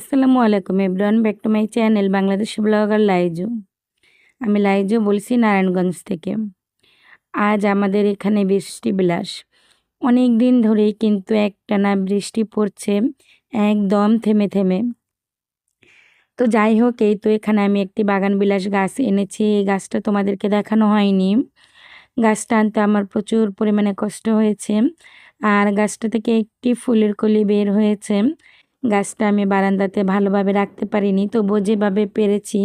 আসসালামু আলাইকুম everyone, back to my channel Bangladesh blogger Laiju. আমি লাইজু বলছি নারায়ণগঞ্জ থেকে। আজ আমাদের এখানে বৃষ্টি বিলাস। অনেক দিন ধরেই কিন্তু একটানা বৃষ্টি পড়ছে, একদম থেমে থেমে। তো যাই হোক, এই তো এখানে আমি একটি বাগান বিলাস গাছ এনেছি। এই গাছটা তোমাদেরকে দেখানো হয়নি। গাছটা আনতে আমার প্রচুর পরিমাণে কষ্ট হয়েছে। আর গাছটা থেকে একটি ফুলের কলি বের হয়েছে। গাছটা আমি বারান্দাতে ভালোভাবে রাখতে পারিনি। তবুও যেভাবে পেরেছি,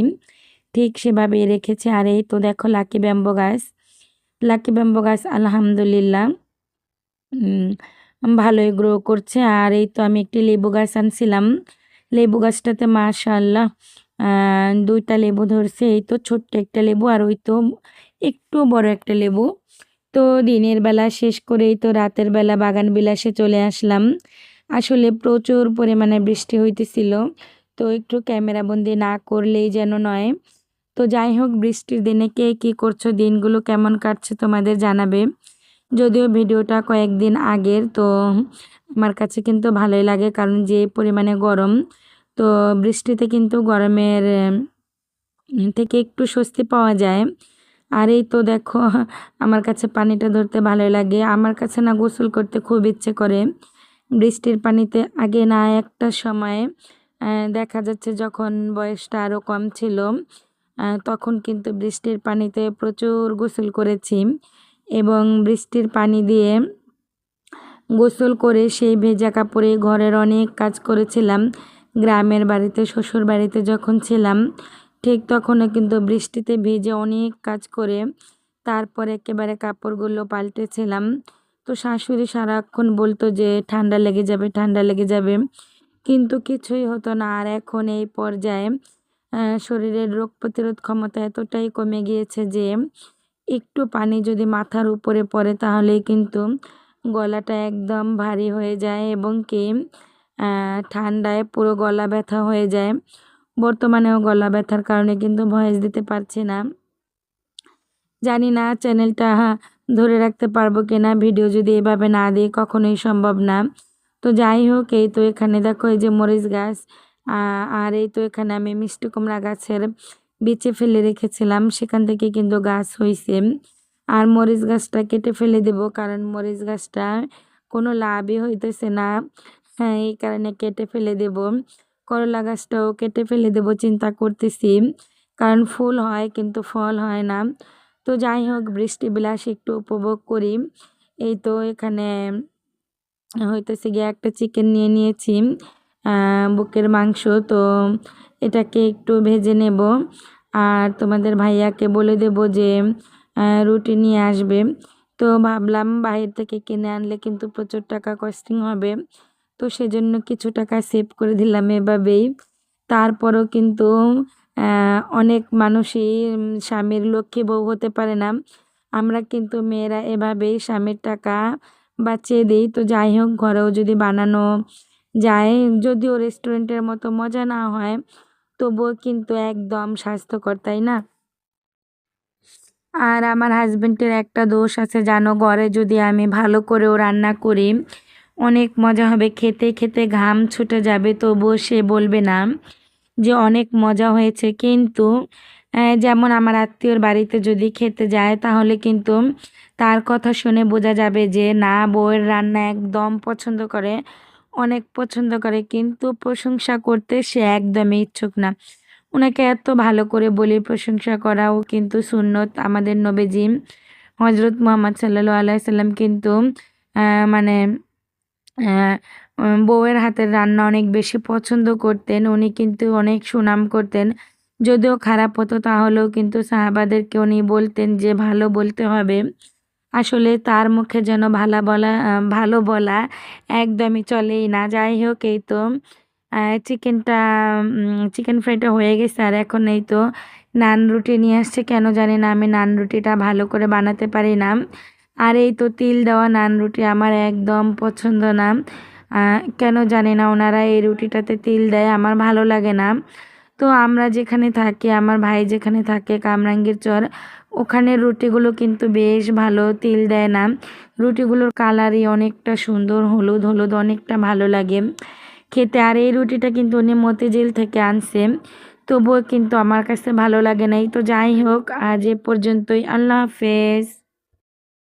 ঠিক সেভাবে রেখেছি। আর এই তো দেখো লাকি ব্যাম্বো গাছ। লাকি ব্যাম্বো গাছ, আলহামদুলিল্লাহ। ভালোই গ্রো করছে। আর এই তো আমি একটি লেবু গাছ আনছিলাম। লেবু গাছটাতে মাশাল্লাহ দুইটা লেবু ধরছে। এই তো ছোট্ট একটা লেবু আর ওই তো একটু বড় একটা লেবু। তো দিনের বেলা শেষ করেই তো রাতের বেলা বাগান বিলাসে চলে আসলাম। আসলে প্রচুর পরিমাণে বৃষ্টি হইতেছিল। তো একটু ক্যামেরা বন্দি না করলেই যেন নয়। তো যাই হোক, বৃষ্টির দিনে কে কী করছ, দিনগুলো কেমন কাটছে তোমাদের জানাবে। যদিও ভিডিওটা কয়েকদিন আগের, তো আমার কাছে কিন্তু ভালোই লাগে কারণ যে পরিমাণে গরম, তো বৃষ্টিতে কিন্তু গরমের থেকে একটু স্বস্তি পাওয়া যায়। আর এই তো দেখো, আমার কাছে পানিটা ধরতে ভালোই লাগে। আমার কাছে না গোসল করতে খুব ইচ্ছে করে। বৃষ্টির পানিতে আগে না একটা সময়ে দেখা যাচ্ছে যখন বয়সটা আরও কম ছিল তখন কিন্তু বৃষ্টির পানিতে প্রচুর গোসল করেছি এবং বৃষ্টির পানি দিয়ে গোসল করে সেই ভেজা কাপড়ে ঘরের অনেক কাজ করেছিলাম। গ্রামের বাড়িতে, শ্বশুর বাড়িতে যখন ছিলাম, ঠিক তখনও কিন্তু বৃষ্টিতে ভিজে অনেক কাজ করে, তারপর একেবারে কাপড়গুলো পাল্টেছিলাম। তো শাশুড়ি সারাক্ষণ বলতো যে, ঠান্ডা লেগে যাবে, ঠান্ডা লেগে যাবে। কিন্তু কিছুই হতো না। আর এখন এই পর্যায়ে শরীরের রোগ প্রতিরোধ ক্ষমতা এতটাই কমে গিয়েছে যে, একটু পানি যদি মাথার উপরে পড়ে তাহলেই কিন্তু গলাটা একদম ভারী হয়ে যায় এবং কি ঠান্ডায় পুরো গলা ব্যথা হয়ে যায়। বর্তমানেও গলা ব্যথার কারণে কিন্তু ভয়েস দিতে পারছি না। জানি না, চ্যানেলটা ধরে রাখতে পারব কিনা ভিডিও যদি এভাবে না দিই কখনোই সম্ভব না। তো যাই হোক, এই তো এখানে দেখো এই যে মরিচ গাছ আর এই তো এখানে আমি মিষ্টি কুমড়া গাছের বিচে ফেলে রেখেছিলাম, সেখান থেকে কিন্তু গাছ হয়েছে আর মরিচ গাছটা কেটে ফেলে দেব, কারণ মরিচ গাছটা কোনো লাভই হইতেছে না। হ্যাঁ এই কারণে কেটে ফেলে দেব। করলা গাছটাও কেটে ফেলে দেব, চিন্তা করতেছি। কারণ ফুল হয়, কিন্তু ফল হয় না। তো যাই হোক, বৃষ্টি বিলাস একটু উপভোগ করি। এই তো এখানে হইতেছে গিয়ে একটা চিকেন নিয়ে নিয়েছি বুকের মাংস। তো এটাকে একটু ভেজে নেব। আর তোমাদের ভাইয়াকে বলে দেব যে রুটি নিয়ে আসবে। তো ভাবলাম বাইরে থেকে কিনে আনলে কিন্তু প্রচুর টাকা কস্টিং হবে। তো সেজন্য কিছু টাকা সেভ করে দিলাম এভাবেই। তারপরও কিন্তু অনেক মানুষই স্বামীর লক্ষ্মী বউ হতে পারে না। আমরা কিন্তু মেয়েরা এভাবেই স্বামীর টাকা বাঁচিয়ে দিই। তো যাই হোক, ঘরেও যদি বানানো যায়, যদিও রেস্টুরেন্টের মতো মজা না হয়, তবুও কিন্তু একদম স্বাস্থ্যকর, তাই না? আর আমার হাজব্যান্ডের একটা দোষ আছে, জানো? ঘরে যদি আমি ভালো করেও রান্না করি, অনেক মজা হবে, খেতে খেতে ঘাম ছুটে যাবে, তবুও সে বলবে না। যে অনেক মজা হয়েছে। কিন্তু যেমন আমার আত্মীয়র বাড়িতে যদি খেতে যায়, তাহলে কিন্তু তার কথা শুনে বোঝা যাবে যে, না, বউয়ের রান্না একদম পছন্দ করে, অনেক পছন্দ করে। কিন্তু প্রশংসা করতে সে একদমই ইচ্ছুক না। ওনাকে এত ভালো করে বলি, প্রশংসা করাও কিন্তু সুন্নত। আমাদের নবীজি হজরত মোহাম্মদ সাল্লু আলাইসাল্লাম কিন্তু মানে বউয়ের হাতের রান্না অনেক বেশি পছন্দ করতেন। উনি কিন্তু অনেক সুনাম করতেন। যদিও খারাপ হতো তাহলেও কিন্তু সাহাবাদেরকে উনি বলতেন যে, ভালো বলতে হবে। আসলে তার মুখে যেন ভালো বলা ভালো বলা একদমই চলেই না। যাই হোক, এই তো চিকেনটা চিকেন ফ্রাইটা হয়ে গেছে আর এখন এই তো নান রুটি নিয়ে আসছে। কেন জানি না, আমি নান রুটিটা ভালো করে বানাতে পারি না। আর এই তো তিল দেওয়া নান রুটি আমার একদম পছন্দ না। কেন জানি না, ওনারা এই রুটিটাতে তিল দেয়, আমার ভালো লাগে না। তো আমরা যেখানে থাকি, আমার ভাই যেখানে থাকে, কামরাঙ্গীর চর, ওখানের রুটিগুলো কিন্তু বেশ ভালো, তিল দেয় না। রুটিগুলোর কালারই অনেকটা সুন্দর, হলুদ হলুদ অনেকটা ভালো লাগে। খেতে, আর এই রুটিটা কিন্তু উনি মতিঝিল থেকে আনছে তবুও কিন্তু আমার কাছে ভালো লাগে নাই। তো যাই হোক, আজ এ পর্যন্তই, আল্লাহ হাফেজ।